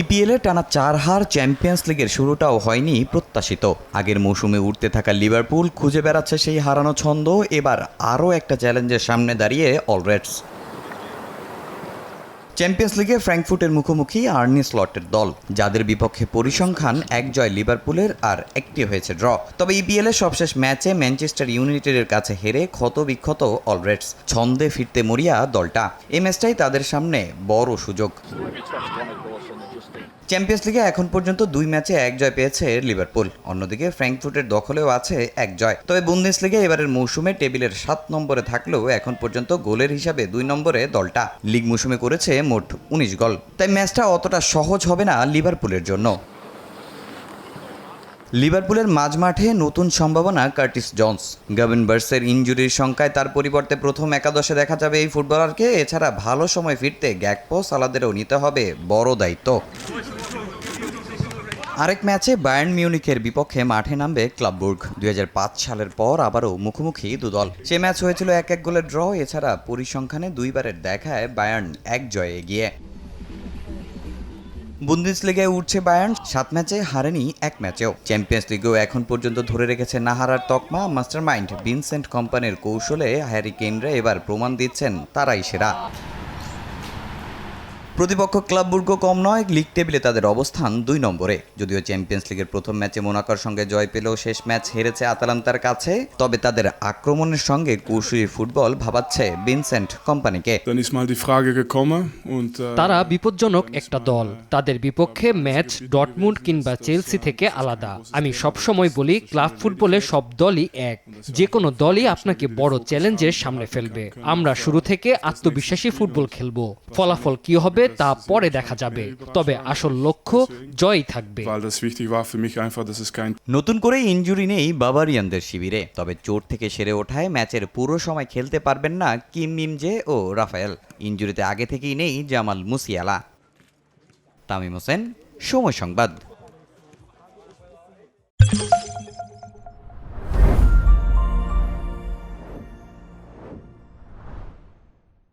ইপিএলে টানা চার হার চ্যাম্পিয়ন্স লিগের শুরুটাও হয়নি প্রত্যাশিত। আগের মৌসুমে উঠতে থাকা লিভারপুল খুঁজে বেড়াচ্ছে সেই হারানো ছন্দ। এবার আরও একটা চ্যালেঞ্জের সামনে দাঁড়িয়ে অলরেডস চ্যাম্পিয়ন্স লিগে ফ্র্যাঙ্কফুটের মুখোমুখি আর্নি স্লটের দল, যাদের বিপক্ষে পরিসংখ্যান এক জয় লিভারপুলের আর একটি হয়েছে ড্র তবে ইপিএল এর সবশেষ ম্যাচে ম্যানচেস্টার ইউনাইটেডের কাছে হেরে ক্ষত বিক্ষত অলরেডস ছন্দে ফিরতে মরিয়া দলটা। এই ম্যাচটাই তাদের সামনে বড় সুযোগ। চ্যাম্পিয়ন্স লিগে এখন পর্যন্ত দুই ম্যাচে এক জয় পেয়েছে লিভারপুল। অন্যদিকে ফ্র্যাঙ্কফুটের দখলেও আছে এক জয়। তবে বুন্দেশ লিগে এবারের মৌসুমে টেবিলের সাত নম্বরে থাকলেও এখন পর্যন্ত গোলের হিসাবে দুই নম্বরে দলটা। লিগ মৌসুমে করেছে মোট উনিশ গোল। তাই ম্যাচটা অতটা সহজ হবে না লিভারপুলের জন্য। লিভারপুলের মাঝমাঠে নতুন সম্ভাবনা কার্টিস জনস। গাভিন বার্সের ইঞ্জুরির সংখ্যায় তার পরিবর্তে প্রথম একাদশে দেখা যাবে এই ফুটবলারকে। এছাড়া ভালো সময় ফিরতে গ্যাকপো সালাদেরও নিতে হবে বড় দায়িত্ব। আরেক ম্যাচে বায়ার্ন মিউনিখের বিপক্ষে মাঠে নামবে ক্লাববুর্গ। দুই হাজার পাঁচ সালের পর আবারও মুখোমুখি দুদল। সে ম্যাচ হয়েছিল এক এক গোলের ড্র, এছাড়া পরিসংখ্যানে দুইবারের দেখায় বায়ার্ন এক জয়ে এগিয়ে। বুন্দেস লিগে উঠছে বায়ার্ন, সাত ম্যাচে হারেনি এক ম্যাচেও। চ্যাম্পিয়ন্স লিগেও এখন পর্যন্ত ধরে রেখেছে না হারার তকমা, মাস্টারমাইন্ড ভিনসেন্ট কোম্পানির কৌশলে হ্যারি কেনরা এবার প্রমাণ দিচ্ছেন তারাই সেরা। প্রতিপক্ষ ক্লাববুর্গ কম নয় লিগ টেবিলে তাদের অবস্থান দুই নম্বরে। যদিও চ্যাম্পিয়ন্স লিগের প্রথম ম্যাচে মোনাকোর সঙ্গে জয় পেলেও শেষ ম্যাচ হেরেছে আতালান্তার কাছে তবে তাদের আক্রমণের সঙ্গে কৌশলী ফুটবল ভাবাচ্ছে ভিনসেন্ট কোম্পানিকে। Äh, তারা বিপজ্জনক একটা দল। তাদের বিপক্ষে ম্যাচ ডটমুন্ড কিংবা চেলসি থেকে আলাদা। আমি সবসময় বলি ক্লাব ফুটবলে সব দলই এক। যে কোনো দলই আপনাকে বড় চ্যালেঞ্জের সামনে ফেলবে। আমরা শুরু থেকে আত্মবিশ্বাসী ফুটবল খেলব। ফলাফল কি হবে? তা পরে দেখা যাবে। তবে আসল লক্ষ্য জয়ই থাকবে। নতুন করে ইঞ্জুরি নেই বাবারিয়ানদের শিবিরে তবে চোট থেকে সেরে ওঠায় ম্যাচের পুরো সময় খেলতে পারবেন না কিম মিমজে ও রাফায়েল। ইঞ্জুরিতে আগে থেকেই নেই জামাল মুসিয়ালা। তামিম হোসেন সময় সংবাদ।